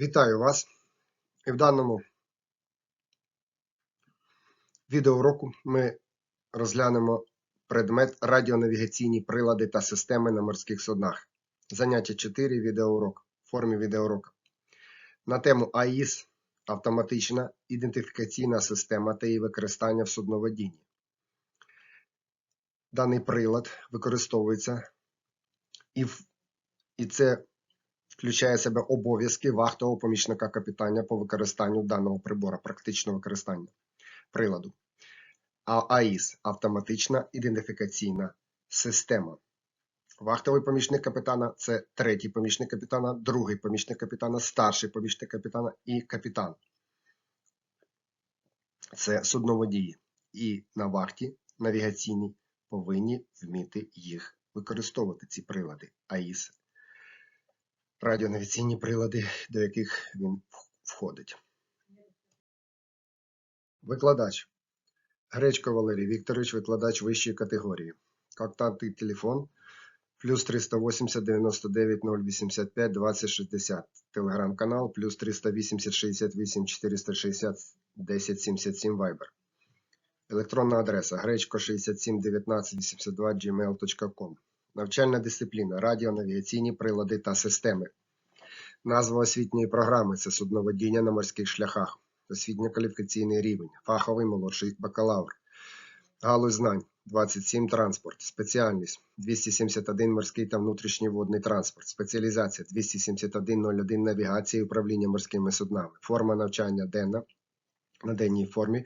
Вітаю вас! І в даному відеоуроку ми розглянемо предмет радіонавігаційні прилади та системи на морських суднах. Заняття 4 відеоурок в формі відеоуроку. На тему АІС автоматична ідентифікаційна система та її використання в судноводінні. Даний прилад використовується і, в- і це включає в себе обов'язки вахтового помічника капітана по використанню даного прибора, практичного використання приладу. А АІС автоматична ідентифікаційна система. Вахтовий помічник капітана це третій помічник капітана, другий помічник капітана, старший помічник капітана і капітан. Це судноводії. І на вахті навігаційній повинні вміти їх використовувати, ці прилади АІС радіонавігаційні прилади, до яких він входить. Викладач. Гречко Валерій Вікторович, викладач вищої категорії. Контактний телефон плюс 380 99 085 2060. Телеграм-канал плюс 380 68 460 1077 Viber. Електронна адреса гречко 67 19 82 gmail.com. Навчальна дисципліна, радіонавігаційні прилади та системи. Назва освітньої програми це судноводіння на морських шляхах. Освітньо-кваліфікаційний рівень, фаховий молодший бакалавр. Галузь знань 27 транспорт, спеціальність 271 морський та внутрішній водний транспорт, спеціалізація 27101 навігація і управління морськими суднами. Форма навчання денна на денній формі.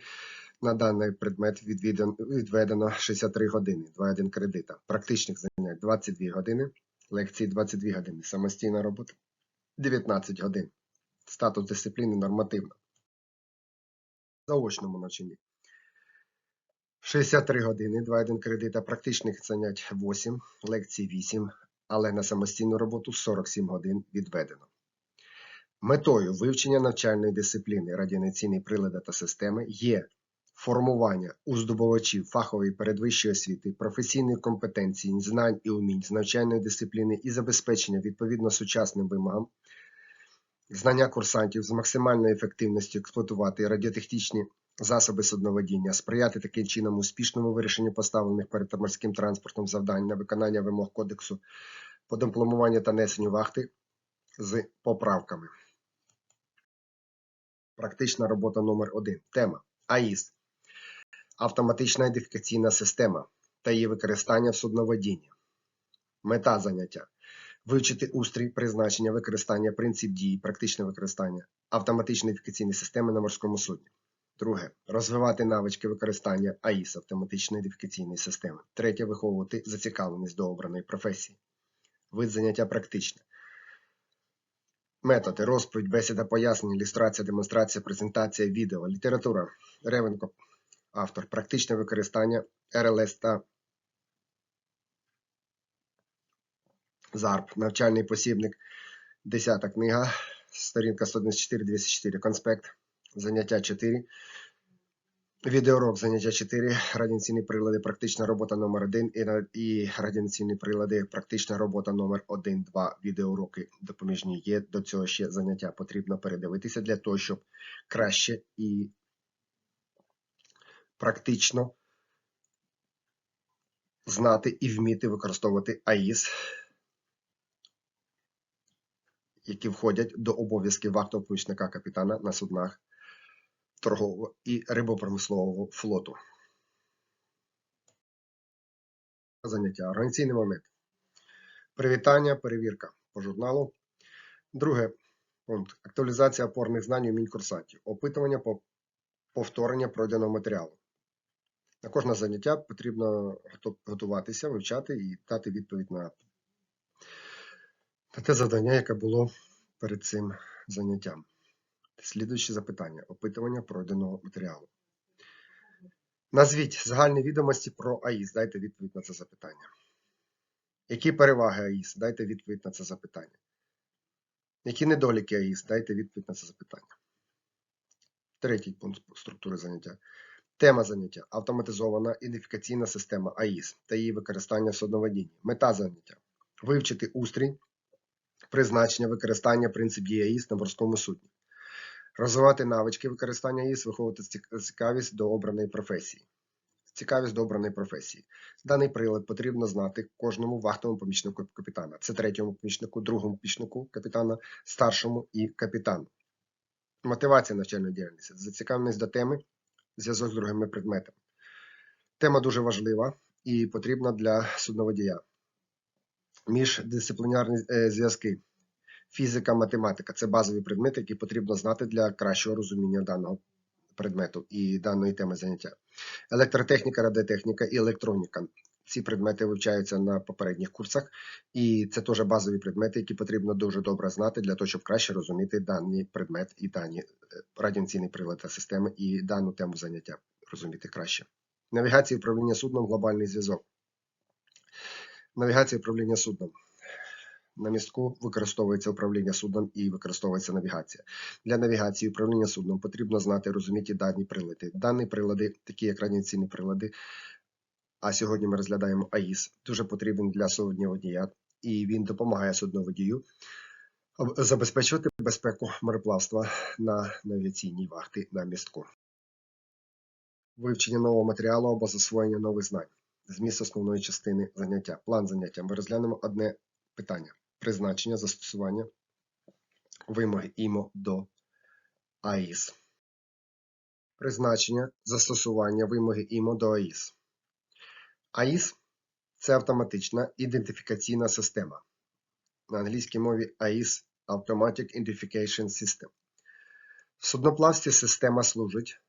На даний предмет відведено 63 години, 2,1 кредита. Практичних занять 22 години, лекції 22 години, самостійна робота 19 годин. Статус дисципліни нормативна. В заочному навчанні 63 години, 2,1 кредита, практичних занять 8, лекцій 8, але на самостійну роботу 47 годин відведено. Метою вивчення навчальної дисципліни радіонаційні прилади та системи є формування у здобувачів фахової передвищої освіти, професійної компетенції, знань і умінь з навчальної дисципліни і забезпечення відповідно сучасним вимогам, знання курсантів з максимальною ефективністю експлуатувати радіотехнічні засоби судноводіння, сприяти таким чином успішному вирішенню поставлених перед морським транспортом завдань на виконання вимог кодексу по дипломуванню та несенню вахти з поправками. Практична робота номер 1 Тема. АІС автоматична ідентифікаційна система та її використання в судноводінні. Мета заняття вивчити устрій, призначення, використання, принцип дії, практичне використання автоматичної ідентифікаційної системи на морському судні. Друге розвивати навички використання АІС автоматичної ідентифікаційної системи. Третє виховувати зацікавленість до обраної професії. Вид заняття практичне. Методи, розповідь, бесіда, пояснення, ілюстрація, демонстрація, презентація, відео, література. Ревенко, автор. Практичне використання РЛС та ЗАРП. Навчальний посібник. Десята книга. Сторінка 194-204. Конспект. Заняття 4. Відеоурок заняття 4. Радіаційні прилади. Практична робота номер 1 і, радіаційні прилади. Практична робота номер 1, 2. Відеоуроки допоміжні є. До цього ще заняття потрібно передивитися для того, щоб краще і практично знати і вміти використовувати АІС, які входять до обов'язків вахтового помічника капітана на суднах торгового і рибопромислового флоту. Заняття. Організаційний момент. Привітання, перевірка по журналу. Друге пункт. Актуалізація опорних знань умінь курсантів. Опитування по повторення пройденого матеріалу. На кожне заняття потрібно готуватися, вивчати і дати відповідь на, на те завдання, яке було перед цим заняттям. Слідуючі запитання. Опитування пройденого матеріалу. Назвіть загальні відомості про АІС. Дайте відповідь на це запитання. Які переваги АІС? Дайте відповідь на це запитання. Які недоліки АІС? Дайте відповідь на це запитання. Третій пункт структури заняття. Тема заняття автоматизована ідентифікаційна система АІС та її використання в судноводінні. Мета заняття вивчити устрій, призначення, використання, принцип дії АІС на морському судні, розвивати навички використання АІС, виховувати цікавість до обраної професії. Цікавість до обраної професії. Даний прилад потрібно знати кожному вахтовому помічнику капітана. Це третьому помічнику, другому помічнику капітана, старшому і капітану. Мотивація навчальної діяльності, зацікавленість до теми, зв'язок з другими предметами. Тема дуже важлива і потрібна для судноводія. Міждисциплінарні е, зв'язки. Фізика, математика це базові предмети, які потрібно знати для кращого розуміння даного предмету і даної теми заняття. Електротехніка, радіотехніка і електроніка. Ці предмети вивчаються на попередніх курсах, і це теж базові предмети, які потрібно дуже добре знати для того, щоб краще розуміти даний предмет і дані е, радіаційний прилад та системи і дану тему заняття розуміти краще. Навігація управління судном, глобальний зв'язок. Навігація управління судном. На містку використовується управління судном і використовується навігація. Для навігації управління судном потрібно знати розуміти дані прилади. Дані прилади, такі як радіаційні прилади, а сьогодні ми розглядаємо АІС, дуже потрібен для судноводія, і він допомагає судноводію забезпечувати безпеку мореплавства на навігаційній вахті на містку. Вивчення нового матеріалу або засвоєння нових знань. Зміст основної частини заняття. План заняття. Ми розглянемо одне питання: призначення, застосування, вимоги ІМО до АІС. Призначення, застосування, вимоги ІМО до АІС. АІС це автоматична ідентифікаційна система. На англійській мові AIS Automatic Identification System. В судноплавстві система служить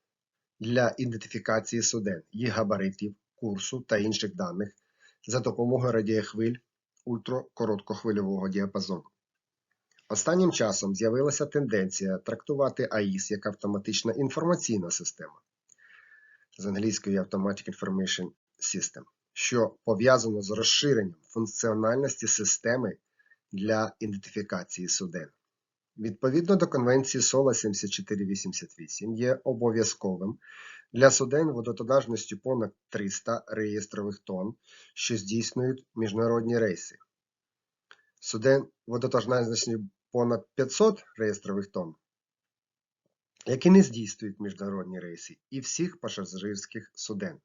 для ідентифікації суден, їх габаритів, курсу та інших даних за допомогою радіохвиль ультракороткохвильового діапазону. Останнім часом з'явилася тенденція трактувати АІС як автоматична інформаційна система з англійської Automatic Information System, що пов'язано з розширенням функціональності системи для ідентифікації суден. Відповідно до Конвенції СОЛА 7488 є обов'язковим для суден водотонажністю понад 300 реєстрових тонн, що здійснюють міжнародні рейси. Суден водотонажністю понад 500 реєстрових тонн, які не здійснюють міжнародні рейси, і всіх пасажирських суден.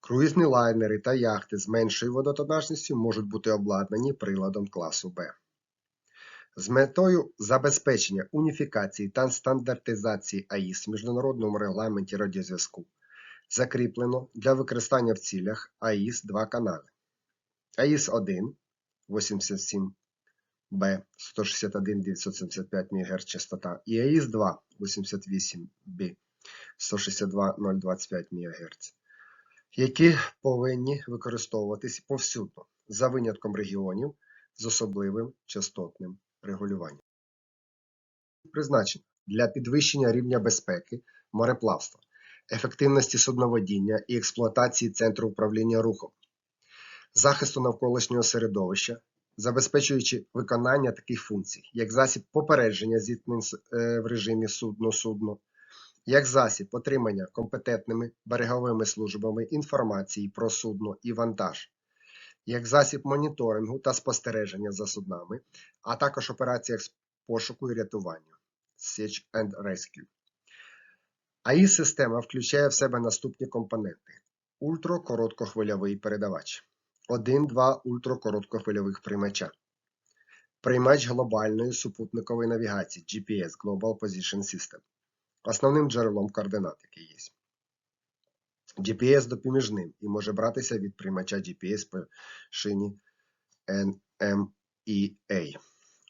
Круїзні лайнери та яхти з меншою водотонажністю можуть бути обладнані приладом класу Б. З метою забезпечення уніфікації та стандартизації АІС в міжнародному регламенті радіозв'язку закріплено для використання в цілях АІС два канали. АІС-1 87 Б 161 975 МГц частота і АІС-2 88 Б 162 025 МГц які повинні використовуватись повсюдно за винятком регіонів з особливим частотним регулюванням. Призначено для підвищення рівня безпеки мореплавства, ефективності судноводіння і експлуатації центру управління рухом, захисту навколишнього середовища, забезпечуючи виконання таких функцій, як засіб попередження зіткнень е, в режимі судно-судно, як засіб отримання компетентними береговими службами інформації про судно і вантаж, як засіб моніторингу та спостереження за суднами, а також операціях з пошуку і рятування Search and Rescue. АІС-система включає в себе наступні компоненти: ультракороткохвильовий передавач, 1-2 ультракороткохвильових приймача, приймач глобальної супутникової навігації GPS Global Position System, основним джерелом координат, який є. GPS допоміжним і може братися від приймача GPS по шині NMEA.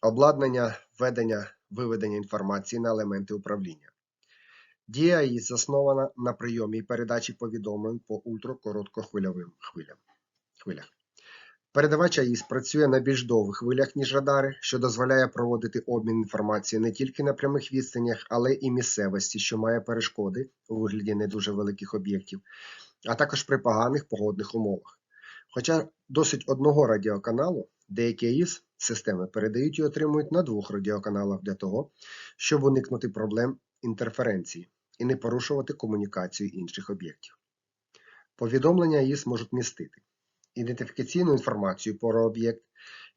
Обладнання введення виведення інформації на елементи управління. Дія АІС заснована на прийомі і передачі повідомлень по ультракороткохвильовим хвилям. хвилях. Передавач АІС працює на більш довгих хвилях, ніж радари, що дозволяє проводити обмін інформацією не тільки на прямих відстанях, але і місцевості, що має перешкоди у вигляді не дуже великих об'єктів, а також при поганих погодних умовах. Хоча досить одного радіоканалу, деякі АІС системи передають і отримують на двох радіоканалах для того, щоб уникнути проблем інтерференції і не порушувати комунікацію інших об'єктів. Повідомлення АІС можуть містити ідентифікаційну інформацію про об'єкт,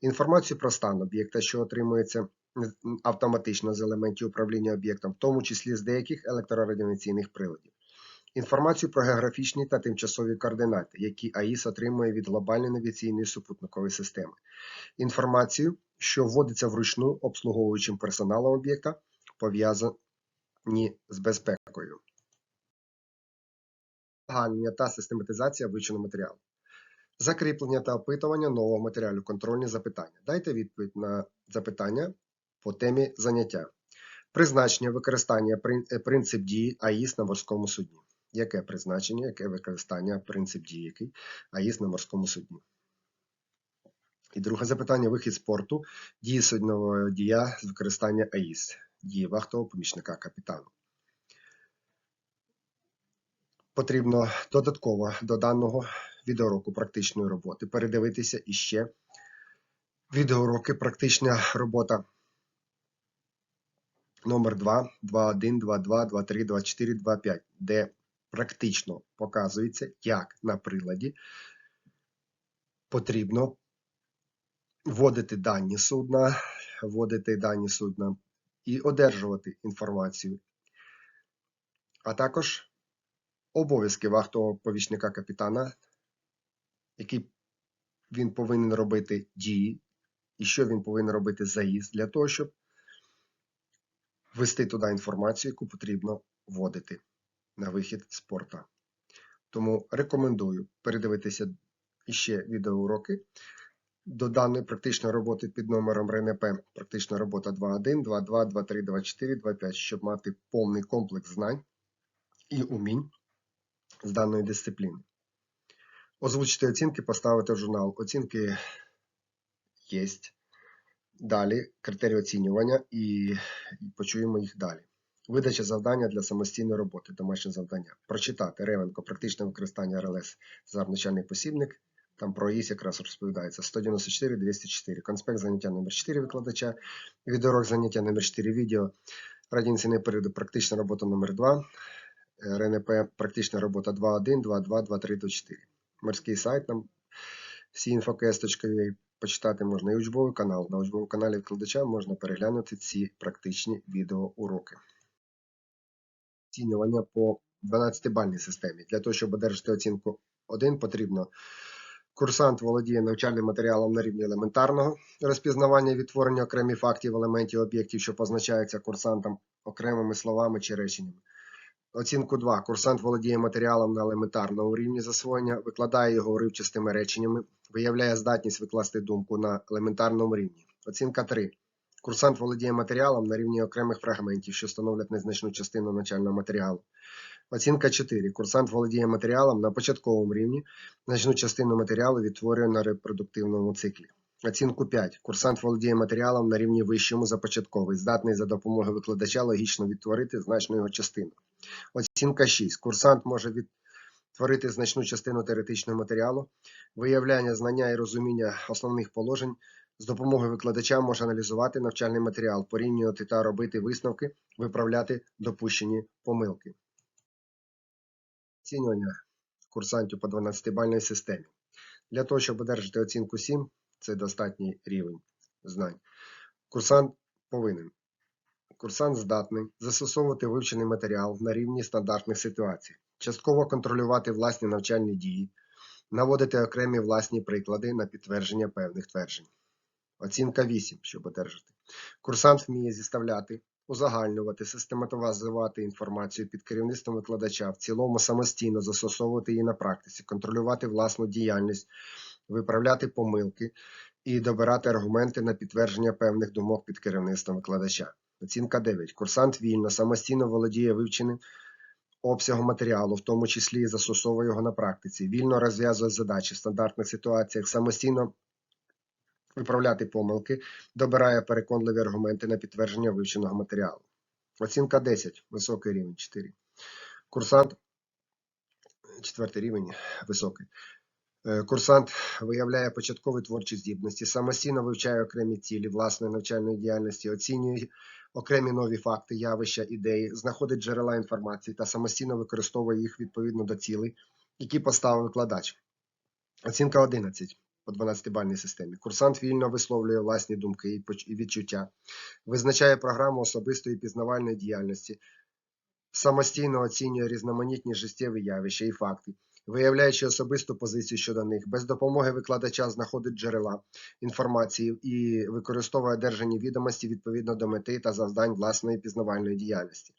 інформацію про стан об'єкта, що отримується автоматично з елементів управління об'єктом, в тому числі з деяких електрорадіаційних приладів. Інформацію про географічні та тимчасові координати, які АІС отримує від глобальної навігаційної супутникової системи. Інформацію, що вводиться вручну обслуговуючим персоналом об'єкта, пов'язані з безпекою. Та систематизація вивченого матеріалу. Закріплення та опитування нового матеріалу, контрольні запитання. Дайте відповідь на запитання по темі заняття. Призначення використання е, принцип дії АІС на морському судні. Яке призначення, яке використання, принцип дії який АІС на морському судні? І друге запитання: вихід з порту, дії суднового водія з використання АІС, дії вахтового помічника капітану. Потрібно додатково до даного відеоуроку практичної роботи передивитися іще. Відеоуроки практична робота. Номер 2, 2.1, 2.2, 2.3, 2.4, 2.5, де практично показується, як на приладі потрібно вводити дані судна, вводити дані судна і одержувати інформацію, а також обов'язки вахтового повічника капітана, які він повинен робити дії, і що він повинен робити заїзд для того, щоб ввести туди інформацію, яку потрібно вводити на вихід з порта. Тому рекомендую передивитися іще відеоуроки до даної практичної роботи під номером РНП практична робота 2.1, 2.2, 2.3, 2.4, 2.5, щоб мати повний комплекс знань і умінь з даної дисципліни. Озвучити оцінки, поставити в журнал. Оцінки є. Далі критерії оцінювання і почуємо їх далі. Видача завдання для самостійної роботи, домашнє завдання. Прочитати Ревенко, практичне використання РЛС за навчальний посібник. Там про ІС якраз розповідається 194 204. Конспект заняття номер 4 викладача. Відеорок заняття номер 4 відео. Радіаційний період, практична робота номер 2 РНП, практична робота 2.1, 2.2, 2.3, 2.4. Морський сайт нам всі infokс.ua почитати можна і учбовий канал. На учбовому каналі викладача можна переглянути ці практичні відеоуроки. Оцінювання по 12-бальній системі. Для того, щоб одержати оцінку 1, потрібно курсант володіє навчальним матеріалом на рівні елементарного розпізнавання відтворення окремих фактів, елементів, об'єктів, що позначаються курсантом окремими словами чи реченнями. Оцінку 2. Курсант володіє матеріалом на елементарному рівні засвоєння, викладає його уривчастими реченнями, виявляє здатність викласти думку на елементарному рівні. Оцінка 3. Курсант володіє матеріалом на рівні окремих фрагментів, що становлять незначну частину навчального матеріалу. Оцінка 4. Курсант володіє матеріалом на початковому рівні, значну частину матеріалу відтворює на репродуктивному циклі. Оцінку 5. Курсант володіє матеріалом на рівні вищому за початковий, здатний за допомогою викладача логічно відтворити значну його частину. Оцінка 6. Курсант може відтворити значну частину теоретичного матеріалу, виявляння знання і розуміння основних положень. З допомогою викладача може аналізувати навчальний матеріал, порівнювати та робити висновки, виправляти допущені помилки. Оцінювання курсантів по 12-бальній системі. Для того, щоб одержати оцінку 7, це достатній рівень знань. Курсант повинен. Курсант здатний застосовувати вивчений матеріал на рівні стандартних ситуацій, частково контролювати власні навчальні дії, наводити окремі власні приклади на підтвердження певних тверджень. Оцінка 8, щоб одержати. Курсант вміє зіставляти, узагальнювати, систематизувати інформацію під керівництвом викладача, в цілому самостійно застосовувати її на практиці, контролювати власну діяльність, виправляти помилки і добирати аргументи на підтвердження певних думок під керівництвом викладача. Оцінка 9. Курсант вільно, самостійно володіє вивченим обсягом матеріалу, в тому числі і застосовує його на практиці, вільно розв'язує задачі в стандартних ситуаціях, самостійно виправляти помилки, добирає переконливі аргументи на підтвердження вивченого матеріалу. Оцінка 10. Високий рівень 4. Курсант, четвертий рівень високий. Е, Курсант виявляє початкові творчі здібності, самостійно вивчає окремі цілі власної навчальної діяльності, оцінює окремі нові факти, явища, ідеї, знаходить джерела інформації та самостійно використовує їх відповідно до цілей, які поставив викладач. Оцінка 11. по 12-бальній системі. Курсант вільно висловлює власні думки і відчуття, визначає програму особистої пізнавальної діяльності, самостійно оцінює різноманітні життєві явища і факти, виявляючи особисту позицію щодо них, без допомоги викладача знаходить джерела інформації і використовує одержані відомості відповідно до мети та завдань власної пізнавальної діяльності.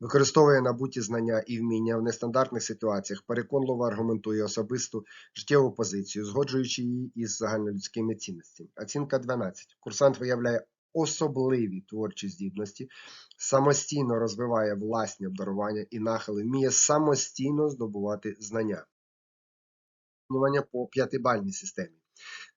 Використовує набуті знання і вміння в нестандартних ситуаціях, переконливо аргументує особисту життєву позицію, згоджуючи її із загальнолюдськими цінностями. Оцінка 12. Курсант виявляє особливі творчі здібності, самостійно розвиває власні обдарування і нахили, вміє самостійно здобувати знання. Оцінювання по п'ятибальній системі.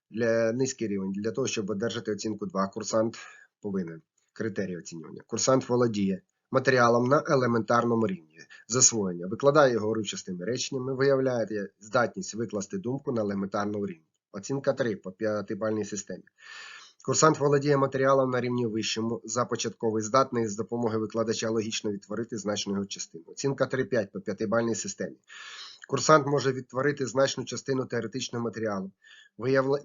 Для низький рівень. Для того, щоб одержати оцінку 2, курсант повинен. Критерії оцінювання. Курсант володіє матеріалом на елементарному рівні засвоєння, викладає його уривчастими реченнями, виявляє здатність викласти думку на елементарному рівні. Оцінка 3 по п'ятибальній системі. Курсант володіє матеріалом на рівні вищому, започатковий, здатний з допомогою викладача логічно відтворити значну його частину. Оцінка 3-5 по п'ятибальній системі. Курсант може відтворити значну частину теоретичного матеріалу,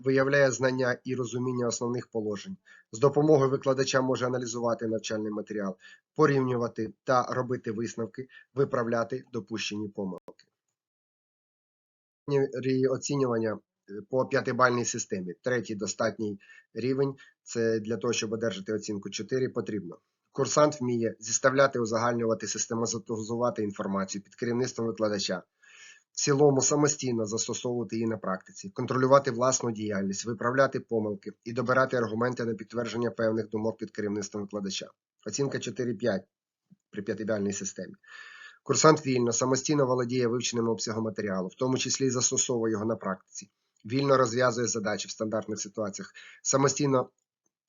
виявляє знання і розуміння основних положень. З допомогою викладача може аналізувати навчальний матеріал, порівнювати та робити висновки, виправляти допущені помилки. Оцінювання по п'ятибальній системі. Третій достатній рівень це для того, щоб одержати оцінку 4, потрібно. Курсант вміє зіставляти, узагальнювати, систематизувати інформацію під керівництвом викладача, в цілому самостійно застосовувати її на практиці, контролювати власну діяльність, виправляти помилки і добирати аргументи на підтвердження певних думок під керівництвом викладача. Оцінка 4-5 при п'ятибальній системі. Курсант вільно, самостійно володіє вивченим обсягом матеріалу, в тому числі і застосовує його на практиці. Вільно розв'язує задачі в стандартних ситуаціях, самостійно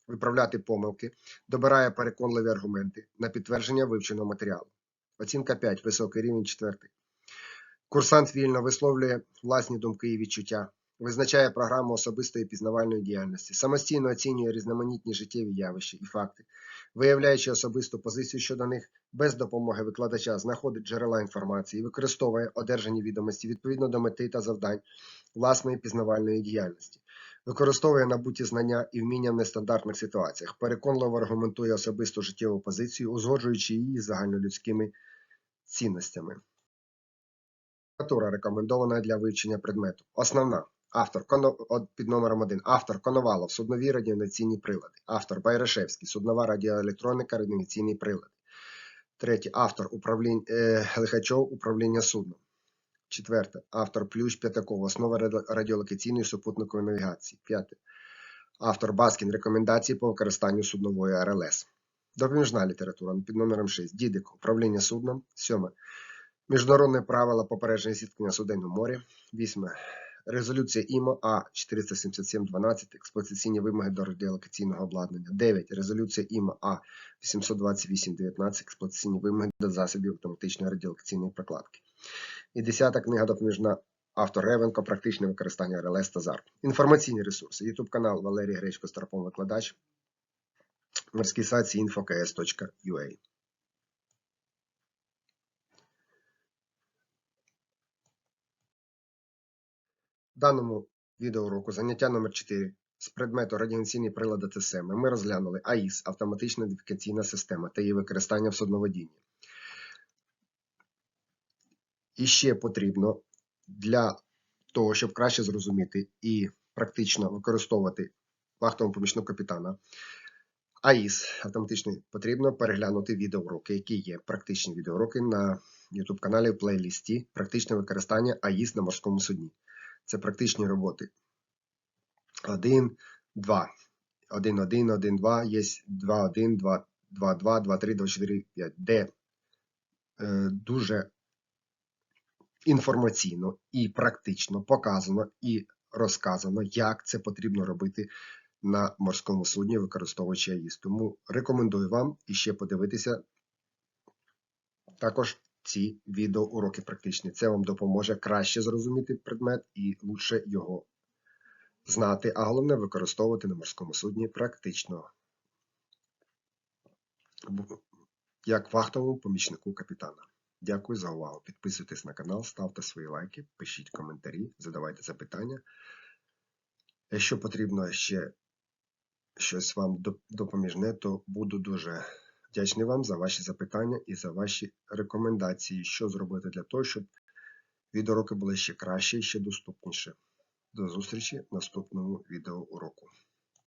виправляти помилки, добирає переконливі аргументи на підтвердження вивченого матеріалу. Оцінка 5, високий рівень 4. Курсант вільно висловлює власні думки і відчуття, визначає програму особистої пізнавальної діяльності, самостійно оцінює різноманітні життєві явища і факти, виявляючи особисту позицію щодо них, без допомоги викладача знаходить джерела інформації, використовує одержані відомості відповідно до мети та завдань власної пізнавальної діяльності, використовує набуті знання і вміння в нестандартних ситуаціях, переконливо аргументує особисту життєву позицію, узгоджуючи її з загальнолюдськими цінностями. Рекомендована для вивчення предмету. Основна. Автор під номером 1. Автор Коновалов, суднові радіонаційні прилади. Автор Байрашевський, суднова радіоелектроніка, радіонаційні прилади. Третє. Автор управління е, Лихачов, управління судном. Четверте. Автор Плющ П'ятаков, основа радіолокаційної супутникової навігації. П'яте. Автор Баскін, рекомендації по використанню суднової РЛС. Допоміжна література під номером 6. Дідик, управління судном. Сьоме. Міжнародне правило попередження зіткнення суден у морі. Вісьме. Резолюція ІМО А 477-12. Експлуатаційні вимоги до радіолокаційного обладнання. 9. Резолюція ІМО А 828-19. Експлуатаційні вимоги до засобів автоматичної радіолокаційної прокладки. І 10 книга допоміжна автор Ревенко Практичне використання РЛС та ЗАРП. Інформаційні ресурси. YouTube канал Валерій Гречко Старпом викладач. Морський сайт infokс.ua. В даному відеоуроку заняття номер 4 з предмету радіаційні прилади ТСМ ми розглянули АІС автоматична ідентифікаційна система та її використання в судноводінні. І ще потрібно для того, щоб краще зрозуміти і практично використовувати вахтовому помічну капітана АІС автоматичний, потрібно переглянути відеоуроки, які є практичні відеоуроки на YouTube каналі в плейлісті Практичне використання АІС на морському судні. Це практичні роботи. 1, 2. 1, 1, 1, 2, є 2, 1, 2, 2, 2, 2, 3, 2, 4, 5, де е, дуже інформаційно і практично показано і розказано, як це потрібно робити на морському судні, використовуючи АІС. Тому рекомендую вам іще подивитися також ці відеоуроки практичні. Це вам допоможе краще зрозуміти предмет і лучше його знати, а головне використовувати на морському судні практично, як вахтовому помічнику капітана. Дякую за увагу. Підписуйтесь на канал, ставте свої лайки, пишіть коментарі, задавайте запитання. Якщо потрібно ще щось вам допоміжне, то буду дуже вдячний вам за ваші запитання і за ваші рекомендації, що зробити для того, щоб відеоуроки були ще краще і ще доступніше. До зустрічі в наступному відеоуроку.